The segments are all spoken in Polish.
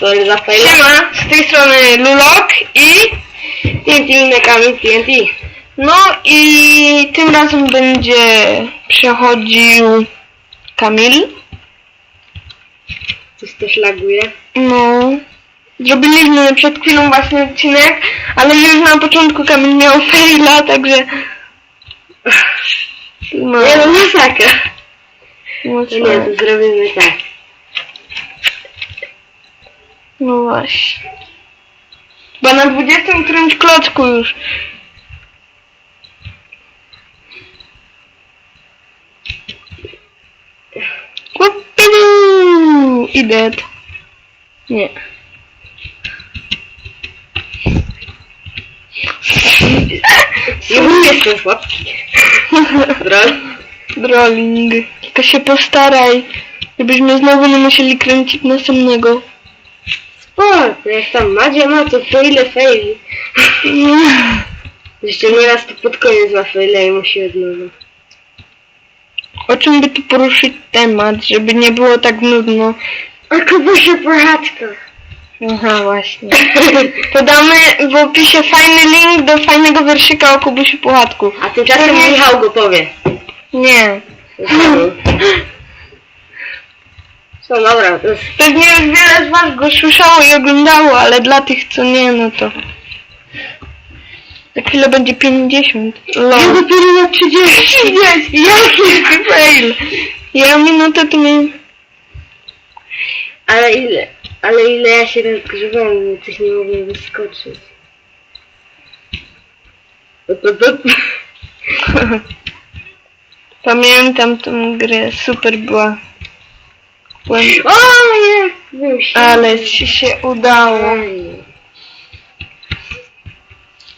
Sorry za. Siema, z tej strony Lulok i... TNT na kamień TNT. No i tym razem będzie przechodził Kamil. Coś też laguje. No. Zrobiliśmy przed chwilą właśnie odcinek, ale już na początku Kamil miał faila, także... No, Nie no, masakra. no, To nie, to zrobimy tak. No właśnie. Bo na 20 którymś klocku już. I dead. Nie. Mówię z łapki. Drol. Drolling. To się postaraj, żebyśmy znowu nie musieli kręcić następnego. Sport, jak tam Madzia ma, to to ile faili. Jeszcze nieraz to pod koniec ma faile i musi od nowa. O czym by tu poruszyć temat, żeby nie było tak nudno? A Kubusie poradka. Aha, właśnie. Podamy w opisie fajny link do fajnego werszyka o Kubusiu Puchatku. A tymczasem Michał go powie. Nie. Co, dobra. Pewnie już wiele z was go słyszało i oglądało, ale dla tych, co nie, no to... Za chwilę będzie 50. Ja Lol. dopiero na 30. 30! Jaki fail! Ja minutę to miałem... Ale ile, ale ile ja się rozgrzewałem, że coś nie mogłem wyskoczyć. To, to, to. Pamiętam tą grę, super była. Byłem... O. Ale ci się udało.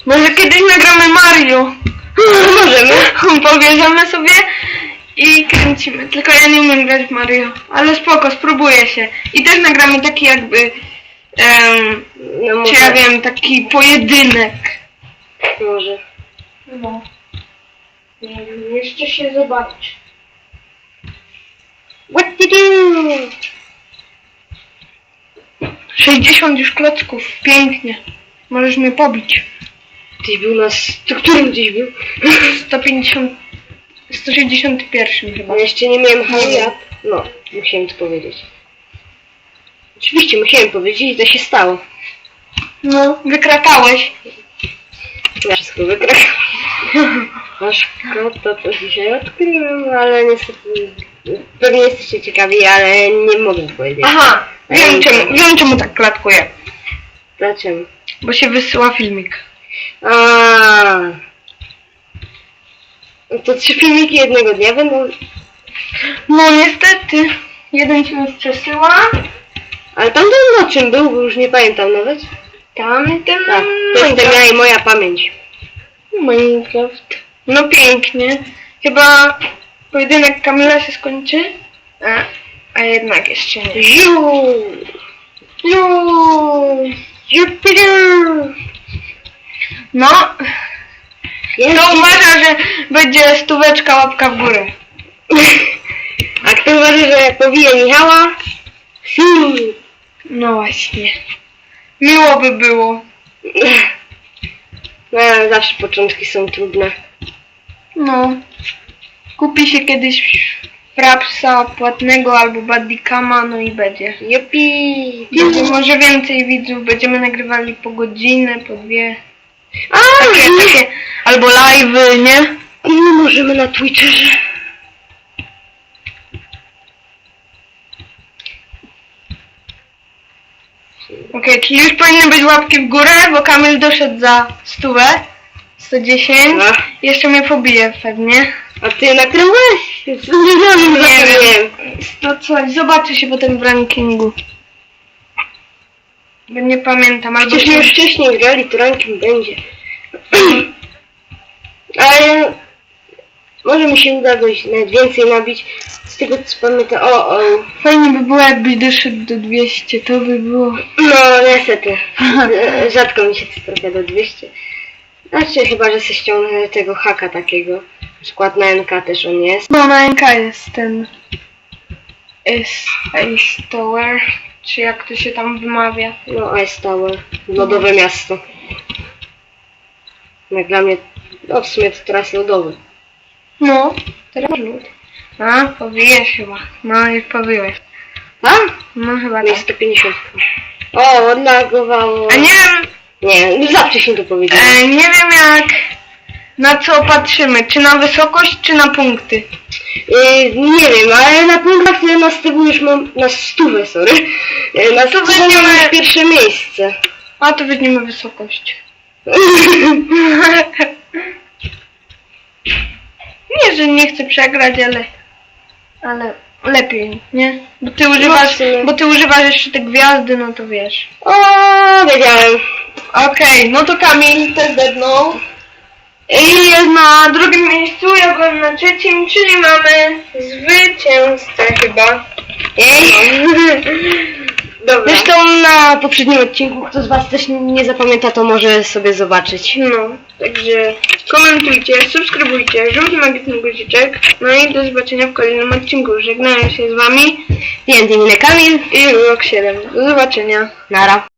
Może kiedyś nagramy Mario. Możemy. Pobierzemy sobie i kręcimy. Tylko ja nie umiem grać w Mario. Ale spoko, spróbuję się. I też nagramy taki jakby... em, No czy ja wiem, taki pojedynek. Może. No. Nie wiem, jeszcze się zobaczy. What to do? 60 już klocków. Pięknie. Możesz mnie pobić. Gdzieś był na... s- To którym gdzieś był? 150... 161 chyba. No jeszcze nie miałem hajat. No, musiałem to powiedzieć. Oczywiście musiałem powiedzieć i to się stało. No, wykrakałeś. Ja wszystko wykrakałem. Masz to, to dzisiaj odkryłem, ale niestety... Pewnie jesteście ciekawi, ale nie mogę powiedzieć. Aha, wiem czemu, wiem czemu tak klatkuje. Dlaczego? Bo się wysyła filmik. A. No To trzy filmiki jednego dnia będą... No niestety, jeden ci już przesyła, Ale tamten na czym był, bo już nie pamiętam nawet. tamten Tak, to jest i moja pamięć. Minecraft. No pięknie. Chyba pojedynek Kamila się skończy, a, a jednak jeszcze nie. Ziu! Juuu, Jupiter. No, Jest. to uważa, że będzie stóweczka łapka w górę. A kto uważa, że pobije Michała? Siu! No właśnie. Miło by było. No, ale zawsze początki są trudne. No. Kupi się kiedyś frapsa płatnego albo badikama, no i będzie. Jupi! Będzie może więcej widzów, będziemy nagrywali po godzinę, po dwie. A, Takie, takie, albo live'y, nie? nie możemy na Twitterze. Okej, czyli już powinny być łapki w górę, bo Kamil doszedł za stówę. 110. A, Jeszcze mnie pobije pewnie. a ty na którym byłeś? Nie Nie wiem. To coś, zobaczy się potem w rankingu. Bo nie pamiętam, albo Przecież już wcześniej grali, to ranking będzie. Ale może mi się uda coś nawet więcej nabić. Tego co pamiętam, o, o. Fajnie by było jakbyś doszedł do 200, to by było... No niestety. Rzadko mi się to trafia do 200. Znaczy chyba, że się ściągnę tego haka takiego. Na przykład na NK też on jest. No na NK jest ten... Jest Ace Tower. czy jak to się tam wymawia. No, Ice Tower. Lodowe miasto. Jak dla mnie, no w sumie to teraz lodowy. No, teraz lód. A, powijesz chyba. No, już powiłeś. A? No chyba Nie, tak. 150. O, odlagowało. A nie wiem, Nie, no zawsze się to powiedziałem. e, nie wiem jak, na co patrzymy, czy na wysokość, czy na punkty. Yy, nie wiem, ale na punktach to na stylu już mam, na stówę, sorry. Yy, na stówę weźmiemy- mam pierwsze miejsce. A to weźmiemy wysokość. Nie, że nie chcę przegrać, ale, ale lepiej, nie? Bo ty używasz, w sumie. bo ty używasz jeszcze te gwiazdy, no to wiesz. o, wiedziałem. Okej, no to Kamil też dednął. I jest na drugim miejscu, ja byłem na trzecim, czyli mamy zwycięzcę chyba. Dobra. Zresztą na poprzednim odcinku, kto z Was też nie zapamięta, to może sobie zobaczyć. No, także komentujcie, subskrybujcie, żółty magiczny guziczek. No i do zobaczenia w kolejnym odcinku. Żegnają się z wami Minę Kamil. i Rok 7. Do zobaczenia. Nara.